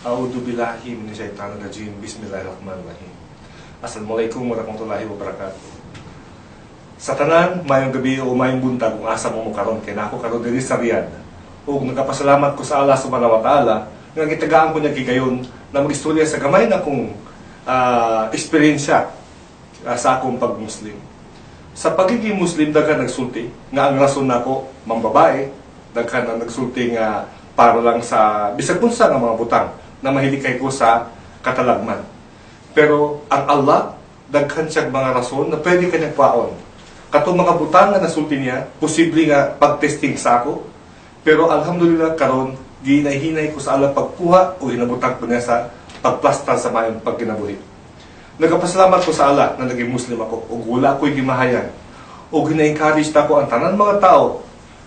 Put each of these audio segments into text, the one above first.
A'udhu billahi minasyaitanir rajim. Bismillahirrahmanirrahim. Assalamualaikum warahmatullahi wabarakatuh. Sa tanan, mayong gabi o mayong buntag kung asa mo mo karon kay nako karon diri sa Riyadh. Ug nagapasalamat ko sa Allah subhanahu wa ta'ala nga gitagaan ko niya gigayon na magistorya sa gamay na kong ah, eksperyensya ah, sa akong pag-Muslim. Sa pagiging Muslim, daghan nagsulti nga ang rason nako mambabae, daghan na nagsulti nga para lang sa bisag unsa nga mga butang na mahilikay ko sa katalagman. Pero ang Allah, daghan siyang mga rason na pwede kanyang paon. Kato mga butang nga nasulti niya, posible nga pag-testing sa ako. Pero alhamdulillah karon ginahinay ko sa Allah pagkuha o hinabutang ko niya sa pagplastar sa mayong pagkinabuhi. Nagapasalamat ko sa Allah na naging Muslim ako ug wala ko'y gimahayan. O gina-encourage na ko ang tanan mga tao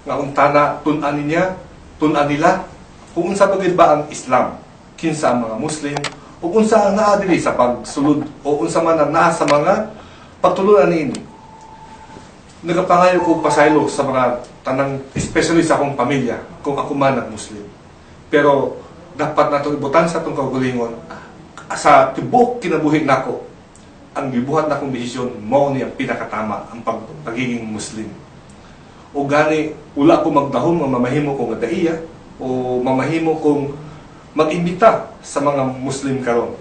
nga untana tun-an niya, tun-an nila kung unsa ba ang Islam, kinsa ang mga Muslim, o unsa ang naa diri sa pagsulod o unsa man ang naa sa mga pagtulunan niini. Nagapangayo ko pasaylo sa mga tanang especially sa akong pamilya kung ako man ang Muslim. Pero dapat na itong ibutan sa itong kaugalingon sa tibok kinabuhi nako ang gibuhat na kong desisyon mao ni ang pinakatama ang pag, pagiging Muslim. O gani wala ko magdahom nga mamahimo ko nga daiya o mamahimo kong mag-imbita sa mga Muslim karon.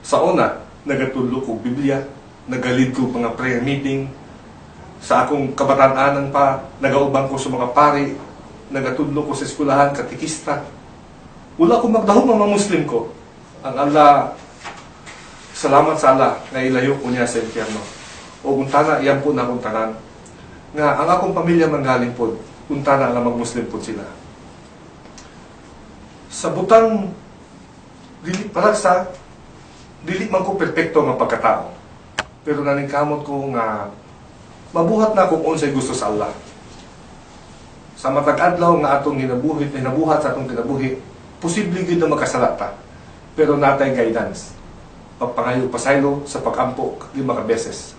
Sa una, nagatudlo ko Biblia, nagalid ko mga prayer meeting, sa akong kabataan pa, nagaubang ko sa mga pari, nagatudlo ko sa eskwelahan, katikista. Wala ko magdahom ang mga Muslim ko. Ang Allah, salamat sa Allah na ilayo ko niya sa impyerno. O kung tana, iyan po na akong tanan. Nga, ang akong pamilya manggaling po, kung tana nga mag-Muslim po sila. Sa butang, dili parang sa, dili man ko perpekto nga pagkatao. Pero naningkamot ko nga mabuhat na kung unsay gusto sa Allah. Sa matag adlaw nga atong ginabuhi, hinabuhat sa atong kinabuhi, posible gid na makasalata. Pero natay guidance. Pagpangayo pasaylo sa pag-ampo lima ka beses.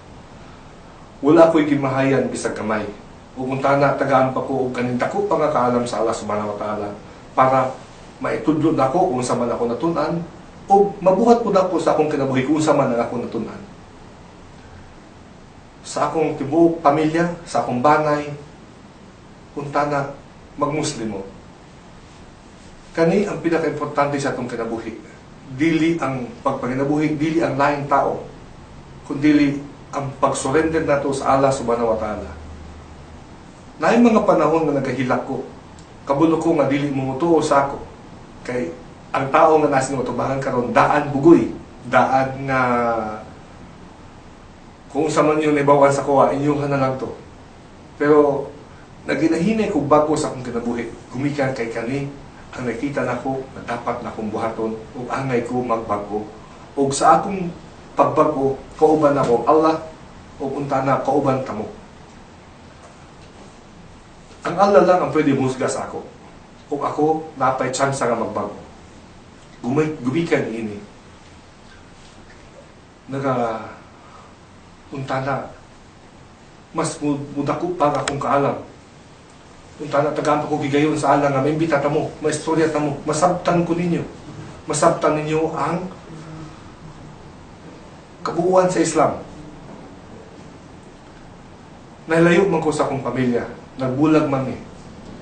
Wala ko'y gimahayan bisag kamay. Umunta na tagaan pa ko og kanin dako pa nga kaalam sa Allah subhanahu wa ta'ala para maitudlo na ko kung sa man ako natunan o mabuhat ko na po sa akong kinabuhi kung sa man ako natunan sa akong tibuok pamilya, sa akong banay, punta na magmuslimo. Kani ang pinaka-importante sa atong kinabuhi. Dili ang pagpaginabuhi, dili ang laing tao, kundi ang pag-surrender nato sa Allah subhanahu wa ta'ala. Naay mga panahon nga nagahilak ko, kabulo ko nga dili mo sa ako. Kay ang tao nga nasa tubangan karon daan bugoy, daan nga kung sa man yung ibawan sa kuha, inyuhan na lang to. Pero, naginahinay ko bago sa akong kinabuhi. Gumikan kay kani, ang nakita na ko na dapat na akong buhaton, o angay ko magbago. O sa akong pagbago, kauban ako, Allah, o unta na, kauban tamo. Ang Allah lang ang pwede musga sa ako. O ako, napay chance nga magbago. Gumay, gumikan ini. Naga, unta na mas mudako pa akong kaalam. Unta na tagaan pa ko gigayon sa ala nga maimbita ta mo, maistorya ta mo, masabtan ko ninyo. Masabtan ninyo ang kabuuan sa Islam. Nalayo man ko sa akong pamilya, nagbulag man eh.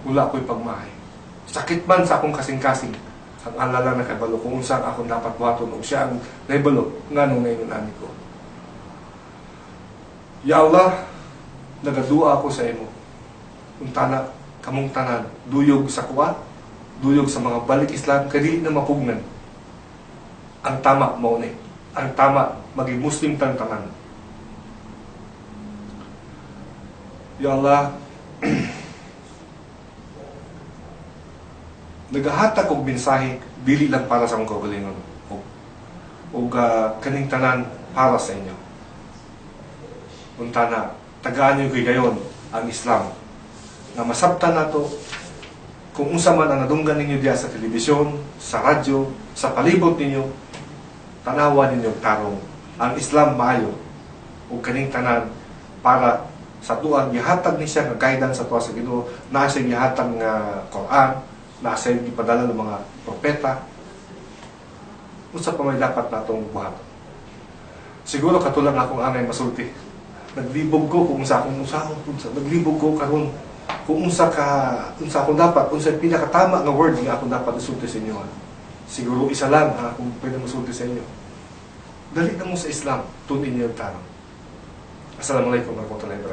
Wala ko'y pagmahay. Sakit man sa akong kasing-kasing. Ang ala lang nakabalo kung unsa akong dapat buhaton o siya ang naibalo nga nung ngayon ani ko. Ya Allah, nagadua ako sa imo. Kung tana, kamong tanan, duyog sa kuwa, duyog sa mga balik Islam, kadi na mapugnan. Ang tama mao ni. Ang tama, maging Muslim tan tanan. Ya Allah, nagahatag og mensahe dili lang para sa akong kaugalingon o, o uh, kaning tanan para sa inyo punta na, tagaan nyo kay gayon ang Islam. Na masabtan na to, kung unsa man ang nadunggan ninyo diya sa telebisyon, sa radyo, sa palibot ninyo, tanawa ninyo tarong. Ang Islam maayo, o kaning tanan, para sa tuang gihatag ni siya nga guidance sa tuwa sa Ginoo, naa siya gihatag nga Quran, naa siya gipadala ng mga propeta, unsa pa may dapat natong buhat. Siguro katulang akong angay masulti. Naglibog ko kung unsa akong usahon unsa naglibog ko karon kung unsa ka unsa akong dapat unsa yung pinakatama nga word nga akong dapat isulti sa inyo. ha. Siguro isa lang ang akong pwede masulti sa inyo. Dali na mo sa Islam, tunin niyo ang tarong. Assalamualaikum warahmatullahi wabarakatuh.